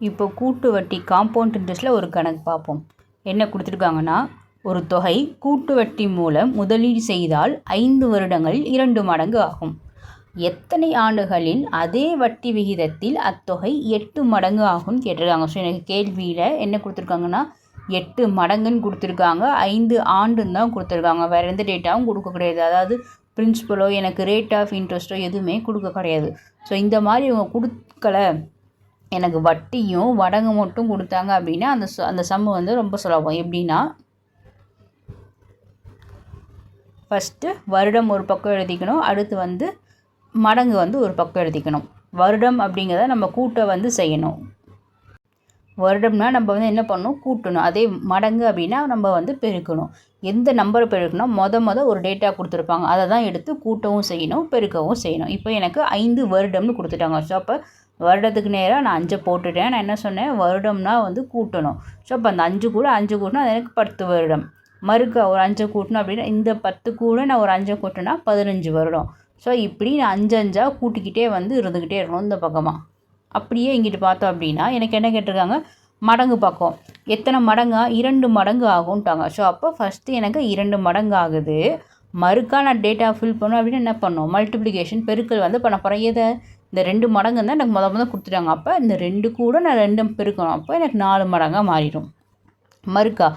இப்போ கூட்டு வட்டி காம்பவுண்ட் இன்ட்ரெஸ்ட்டில் ஒரு கணக்கு பார்ப்போம். என்ன கொடுத்துருக்காங்கன்னா ஒரு தொகை கூட்டு வட்டி மூலம் முதலீடு செய்தால் ஐந்து வருடங்களில் இரண்டு மடங்கு ஆகும். எத்தனை ஆண்டுகளில் அதே வட்டி விகிதத்தில் அத்தொகை எட்டு மடங்கு ஆகும்னு கேட்டிருக்காங்க. ஸோ எனக்கு கேள்வியில் என்ன கொடுத்துருக்காங்கன்னா எட்டு மடங்குன்னு கொடுத்துருக்காங்க. ஐந்து ஆண்டுன்னு தான் கொடுத்துருக்காங்க. வேறு எந்த டேட்டாவும் கொடுக்க கிடையாது. அதாவது பிரின்சிபலோ எனக்கு ரேட் ஆஃப் இன்ட்ரெஸ்ட்டோ எதுவுமே கொடுக்க கிடையாது. ஸோ இந்த மாதிரி இவங்க கொடுக்கல. எனக்கு வட்டியும் வடங்கு மட்டும் கொடுத்தாங்க அப்படின்னா அந்த அந்த சம்மு வந்து ரொம்ப சுலபம். எப்படின்னா ஃபஸ்ட்டு வருடம் ஒரு பக்கம் எழுதிக்கணும் அடுத்து வந்து மடங்கு வந்து ஒரு பக்கம் எழுதிக்கணும். வருடம் அப்படிங்கிறத நம்ம கூட்ட வந்து செய்யணும். வருடம்னா நம்ம வந்து என்ன பண்ணணும்? கூட்டணும். அதே மடங்கு அப்படின்னா நம்ம வந்து பெருக்கணும். எந்த நம்பரை பெருக்கணும் மொத மொதல் ஒரு டேட்டா கொடுத்துருப்பாங்க. அதை தான் எடுத்து கூட்டவும் செய்யணும் பெருக்கவும் செய்யணும். இப்போ எனக்கு ஐந்து வருடம்னு கொடுத்துட்டாங்க. ஸோ அப்போ வருடத்துக்கு நேராக நான் அஞ்சை போட்டுட்டேன். நான் என்ன சொன்னேன்? வருடம்னா வந்து கூட்டணும். ஸோ அப்போ அந்த அஞ்சு கூட அஞ்சு கூட்டினா அது எனக்கு பத்து வருடம். மறுக்க ஒரு அஞ்சை கூட்டணும் அப்படின்னா இந்த பத்து கூட நான் ஒரு அஞ்சை கூட்டினா பதினஞ்சு வருடம். ஸோ இப்படி நான் அஞ்சு அஞ்சாக கூட்டிக்கிட்டே வந்து இருந்துக்கிட்டே இருக்கணும் இந்த பக்கமாக அப்படியே இங்கிட்டு பார்த்தோம் அப்படின்னா எனக்கு என்ன கேட்டிருக்காங்க? மடங்கு பக்கம். எத்தனை மடங்கா? இரண்டு மடங்கு ஆகும்ட்டாங்க. ஸோ அப்போ ஃபஸ்ட்டு எனக்கு இரண்டு மடங்கு ஆகுது. மறுக்கா நான் டேட்டா ஃபில் பண்ணணும் அப்படின்னு என்ன பண்ணணும் மல்டிப்ளிகேஷன் பெருக்கல் வந்து பண்ண போகிறேன் எதை? இந்த ரெண்டு மடங்கு தான் எனக்கு முத முதல் கொடுத்துட்டாங்க. அப்போ இந்த ரெண்டு கூட நான் ரெண்டும் பெருக்கணும். அப்போ எனக்கு நாலு மடங்காக மாறிடும். மறுக்கா.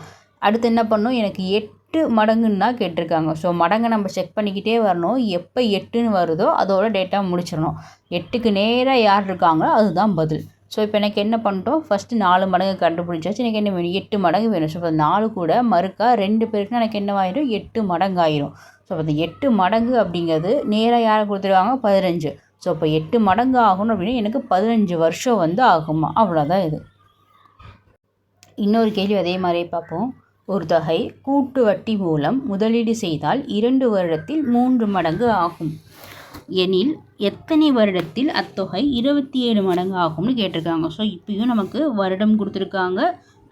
அடுத்து என்ன பண்ணும்? எனக்கு எட்டு மடங்குன்னு தான் கேட்டிருக்காங்க. ஸோ மடங்கை நம்ம செக் பண்ணிக்கிட்டே வரணும். எப்போ எட்டுன்னு வருதோ அதோட டேட்டா முடிச்சிடணும். எட்டுக்கு நேராக யார் இருக்காங்களோ அதுதான் பதில். ஸோ இப்போ எனக்கு என்ன பண்ணிட்டோம்? ஃபஸ்ட்டு நாலு மடங்கு கண்டுபிடிச்சாச்சு. எனக்கு என்ன வேணும்? எட்டு மடங்கு வேணும். ஸோ நாலு கூட மறுக்கா ரெண்டு பேருக்குனா எனக்கு என்னவாயிடும் எட்டு மடங்கு ஆயிரும் ஸோ அந்த எட்டு மடங்கு அப்படிங்கிறது நேராக யாரை கொடுத்துருவாங்க? பதினஞ்சு. ஸோ இப்போ எட்டு மடங்கு ஆகணும் அப்படின்னா எனக்கு பதினஞ்சு வருஷம் வந்து ஆகுமா? அவ்வளோதான் இது. இன்னொரு கேள்வி அதே மாதிரியே பார்ப்போம். ஒரு தொகை கூட்டு வட்டி மூலம் முதலீடு செய்தால் இரண்டு வருடத்தில் மூன்று மடங்கு ஆகும். எனில் எத்தனை வருடத்தில் அத்தொகை இருபத்தி ஏழு மடங்கு ஆகும்னு கேட்டிருக்காங்க. ஸோ இப்பயும் நமக்கு வருடம் கொடுத்துருக்காங்க.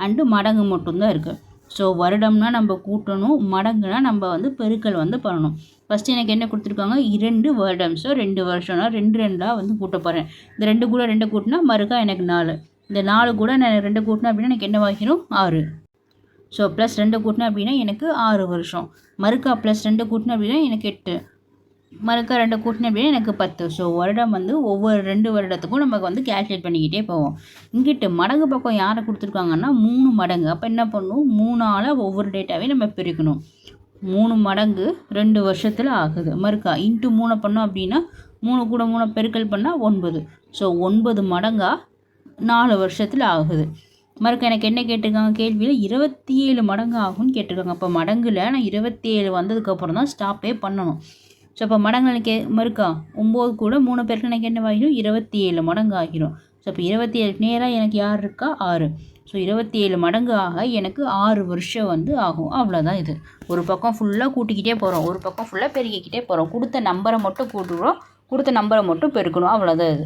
அண்டு மடங்கு மட்டும்தான் இருக்குது ஸோ வருடம்னா நம்ம கூட்டணும் மடங்குனா நம்ம வந்து பெருக்கல் வந்து பண்ணணும். ஃபஸ்ட்டு எனக்கு என்ன கொடுத்துருக்காங்க? இரண்டு வருடம். ஸோ ரெண்டு வருஷம்னா ரெண்டு ரெண்டாக வந்து கூட்ட போகிறேன் இந்த ரெண்டு கூட ரெண்டு கூட்டினா மறுக்கா எனக்கு நாலு. இந்த நாலு கூட நான் ரெண்டு கூட்டினா அப்படின்னா எனக்கு என்ன வாங்கிடும் ஆறு. ஸோ ப்ளஸ் ரெண்டு கூட்டினா அப்படின்னா எனக்கு ஆறு வருஷம். மறுக்கா ப்ளஸ் ரெண்டு கூட்டினா அப்படின்னா எனக்கு எட்டு. மறுக்க ரெண்டு கூட்டினா அப்படின்னா எனக்கு பத்து. ஸோ வருடம் வந்து ஒவ்வொரு ரெண்டு வருடத்துக்கும் நமக்கு வந்து கேல்குலேட் பண்ணிக்கிட்டே போவோம். இங்கிட்டு மடங்கு பக்கம் யாரை கொடுத்துருக்காங்கன்னா மூணு மடங்கு. அப்போ என்ன பண்ணும்? மூணால் ஒவ்வொரு டேட்டாவே நம்ம பிரிக்கணும். மூணு மடங்கு ரெண்டு வருஷத்தில் ஆகுது. மறுக்கா இன்ட்டு மூணு பண்ணோம் அப்படின்னா மூணு கூட மூணு பெருக்கல் பண்ணால் ஒன்பது. ஸோ ஒன்பது மடங்காக நாலு வருஷத்தில் ஆகுது. மறுக்க எனக்கு என்ன கேட்டிருக்காங்க? கேள்வியில் இருபத்தி ஏழு மடங்கு ஆகும்னு கேட்டிருக்காங்க. அப்போ மடங்கில் நான் இருபத்தி ஏழு வந்ததுக்கப்புறம் தான் ஸ்டாப்பே பண்ணணும். ஸோ அப்போ மடங்கு எனக்கு மறுக்கா? ஒம்பது கூட மூணு பேருக்கு எனக்கு என்ன ஆகிடும் இருபத்தி ஏழு மடங்கு ஆகிரும் ஸோ இப்போ இருபத்தி ஏழு நேராக எனக்கு யார் இருக்கா? ஆறு. ஸோ இருபத்தி ஏழு மடங்கு ஆக எனக்கு ஆறு வருஷம் வந்து ஆகும். அவ்வளோதான் இது. ஒரு பக்கம் ஃபுல்லாக கூட்டிக்கிட்டே போகிறோம் ஒரு பக்கம் ஃபுல்லாக பெருக்கிக்கிட்டே போகிறோம் கொடுத்த நம்பரை மட்டும் கூட்டுறோம். கொடுத்த நம்பரை மட்டும் பெருக்கணும். அவ்வளோதான் இது.